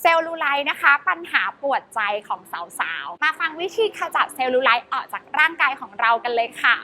เซลลูไลท์นะคะ ปัญหาปวดใจของสาวๆ มาฟังวิธีขจัดเซลลูไลท์ออกจากร่างกายของเรากันเลยค่ะ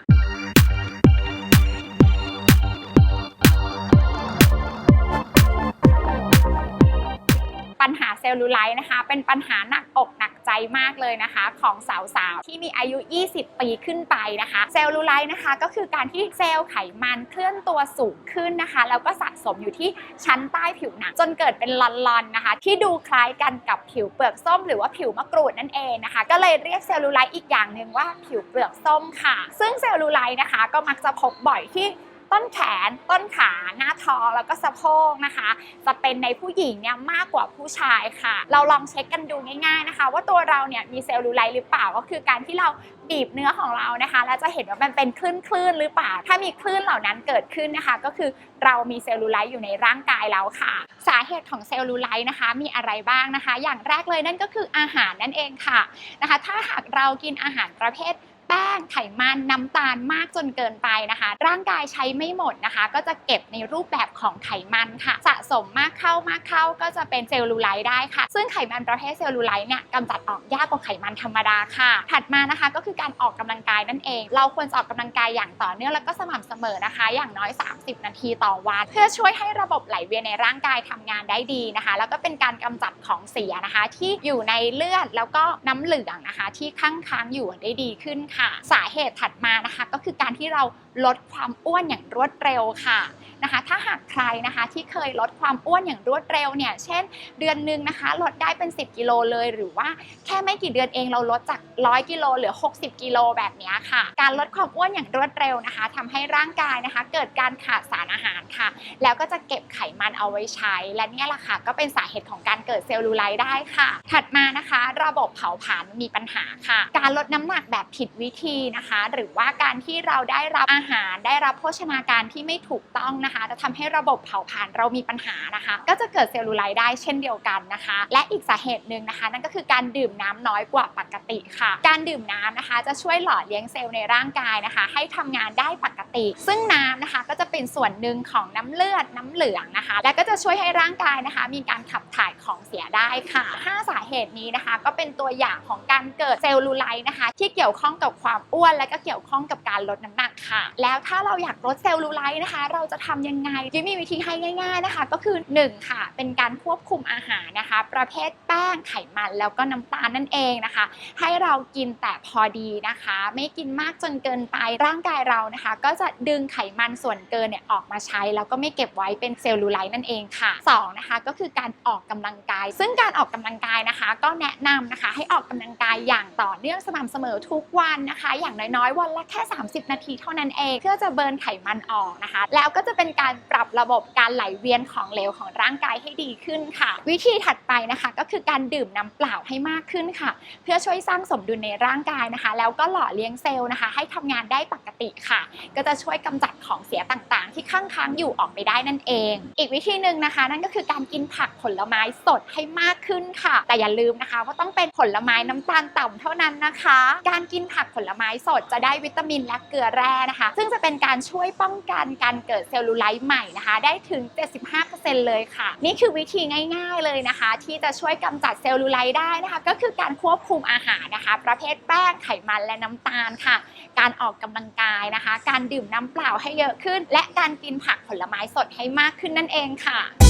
ซลลูไลท์นะคะ เป็นปัญหาหนักอกหนักใจมากเลยนะคะ ของสาวๆ ที่มีอายุ 20 ปีขึ้นไปนะคะ เซลลูไลท์นะคะก็คือการที่เซลล์ไขมันเคลื่อนตัวสูงขึ้นนะคะ แล้วก็สะสมอยู่ที่ชั้นใต้ผิวหนัง จนเกิดเป็นลอนๆนะคะ ที่ดูคล้ายกันกับผิวเปลือกส้ม หรือว่าผิวมะกรูดนั่นเองนะคะ ก็เลยเรียกเซลลูไลท์อีกอย่างหนึ่งว่าผิวเปลือกส้มค่ะ ซึ่งเซลลูไลท์นะคะก็มักจะพบบ่อยที่ ต้นแขน ต้นขา หน้าท้องแล้วก็สะโพกนะคะ จะเป็นในผู้หญิงเนี่ยมากกว่าผู้ชายค่ะ เราลองเช็คกันดูง่ายๆนะคะ ว่าตัวเราเนี่ยมีเซลลูไลท์หรือเปล่าก็คือการที่เราบีบเนื้อของเรานะคะ แล้วจะเห็นว่ามันเป็นคลื่นคลื่นๆหรือเปล่า ถ้ามีคลื่นเหล่านั้นเกิดขึ้นนะคะ ก็คือเรามีเซลลูไลท์อยู่ในร่างกายแล้วค่ะ สาเหตุของเซลลูไลท์นะคะ มีอะไรบ้างนะคะ อย่างแรกเลยนั่นก็คืออาหารนั่นเองค่ะนะคะ ถ้าหากเรากินอาหารประเภท แป้งไขมันน้ำตาลมากจนเกินไปนะคะ ร่างกายใช้ไม่หมดนะคะ ก็จะเก็บในรูปแบบของไขมันค่ะ สะสมมากเข้ามากเข้าก็จะเป็นเซลลูไลท์ได้ค่ะ ซึ่งไขมันประเภทเซลลูไลท์เนี่ยกำจัดออกยากกว่าไขมันธรรมดาค่ะ ถัดมานะคะก็คือการออกกำลังกายนั่นเอง เราควรจะออกกำลังกายอย่างต่อเนื่องแล้วก็สม่ำเสมอนะคะ อย่างน้อย 30 นาทีต่อวัน เพื่อช่วยให้ระบบไหลเวียนในร่างกายทำงานได้ดีนะคะ แล้วก็เป็นการกำจัดของเสียนะคะ ที่อยู่ในเลือดแล้วก็น้ำเหลืองนะคะ ที่ค้างค้างอยู่ได้ดีขึ้นค่ะสาเหตุถัดมานะคะ ก็คือการที่เรา ลดความอ้วนอย่างรวดเร็วค่ะนะคะ ถ้าหากใครนะคะที่เคยลดความอ้วนอย่างรวดเร็วเนี่ย เช่น เดือนหนึ่งนะคะลดได้เป็น 10 กิโลเลย หรือว่าแค่ไม่กี่เดือนเองเราลดจาก 100 กิโลเหลือ 60 กิโลแบบนี้ค่ะ การลดความอ้วนอย่างรวดเร็วนะคะทำให้ร่างกายนะคะ เกิดการขาดสารอาหารค่ะ แล้วก็จะเก็บไขมันเอาไว้ใช้ และเนี่ยแหละค่ะก็เป็นสาเหตุของการเกิดเซลลูไลท์ได้ค่ะ ถัดมานะคะ ระบบเผาผลาญมีปัญหาค่ะ การลดน้ำหนักแบบผิดวิธีนะคะ หรือว่าการที่เราได้รับอาหารได้รับโภชนาการที่ไม่ถูกต้องนะคะ จะทำให้ระบบเผาผลาญเรามีปัญหานะคะ ก็จะเกิดเซลลูไลท์ได้เช่นเดียวกันนะคะ และอีกสาเหตุหนึ่งนะคะ นั่นก็คือการดื่มน้ำน้อยกว่าปกติค่ะ การดื่มน้ำนะคะ จะช่วยหล่อเลี้ยงเซลล์ในร่างกายนะคะ ให้ทำงานได้ปกติ ซึ่งน้ำนะคะก็จะเป็นส่วนหนึ่งของน้ำเลือดน้ำเหลืองนะคะ และก็จะช่วยให้ร่างกายนะคะ มีการขับถ่ายของเสียได้ค่ะห้าสาเหตุนี้นะคะ ก็เป็นตัวอย่างของการเกิดเซลลูไลท์นะคะ ที่เกี่ยวข้องกับความอ้วนและก็เกี่ยวข้องกับการลดน้ำหนักค่ะแล้วถ้าเราอยากลดเซลลูไลท์นะคะ เราจะทำยังไงที่มีวิธีให้ง่ายๆนะคะ ก็คือหนึ่งค่ะ เป็นการควบคุมอาหารนะคะ ประเภทแป้งไขมันแล้วก็น้ำตาลนั่นเองนะคะ ให้เรากินแต่พอดีนะคะ ไม่กินมากจนเกินไปร่างกายเรานะคะ ก็จะดึงไขมันส่วนเกินเนี่ยออกมาใช้ แล้วก็ไม่เก็บไว้เป็นเซลลูไลท์นั่นเองค่ะสองนะคะก็คือการออกกำลังกาย ซึ่งการออกกำลังกายนะคะ ก็แนะนำนะคะให้ออกกำลังกายอย่างต่อเนื่องสม่ำเสมอทุกวันนะคะ อย่างน้อยๆวันละแค่ 30 นาทีเท่านั้นเองเพื่อจะเบิร์นไขมันออกนะคะ แล้วก็จะเป็นการป ระบบการไหลเวียนของเหลวของร่างกายให้ดีขึ้นค่ะ วิธีถัดไปนะคะก็คือการดื่มน้ำเปล่าให้มากขึ้นค่ะ เพื่อช่วยสร้างสมดุลในร่างกายนะคะ แล้วก็หล่อเลี้ยงเซลล์นะคะ ให้ทำงานได้ปกติค่ะ ก็จะช่วยกำจัดของเสียต่างๆ ที่ค้างค้างๆอยู่ออกไปได้นั่นเอง อีกวิธีหนึ่งนะคะ นั่นก็คือการกินผักผลไม้สดให้มากขึ้นค่ะ แต่อย่าลืมนะคะว่าต้องเป็นผลไม้น้ำตาลต่ำเท่านั้นนะคะ การกินผักผลไม้สดจะได้วิตามินและเกลือแร่นะคะ ซึ่งจะเป็นการช่วยป้องกันการเกิดเซลลูไลท์ใหม่นะคะได้ถึง 75%เลยค่ะ นี่คือวิธีง่าย ๆเลยนะคะ ที่จะช่วยกำจัดเซลลูไลท์ได้นะคะ ก็คือการควบคุมอาหารนะคะ ประเภทแป้งไขมันและน้ำตาลค่ะ การออกกำลังกายนะคะ การดื่มน้ำเปล่าให้เยอะขึ้น และการกินผักผลไม้สดให้มากขึ้นนั่นเองค่ะ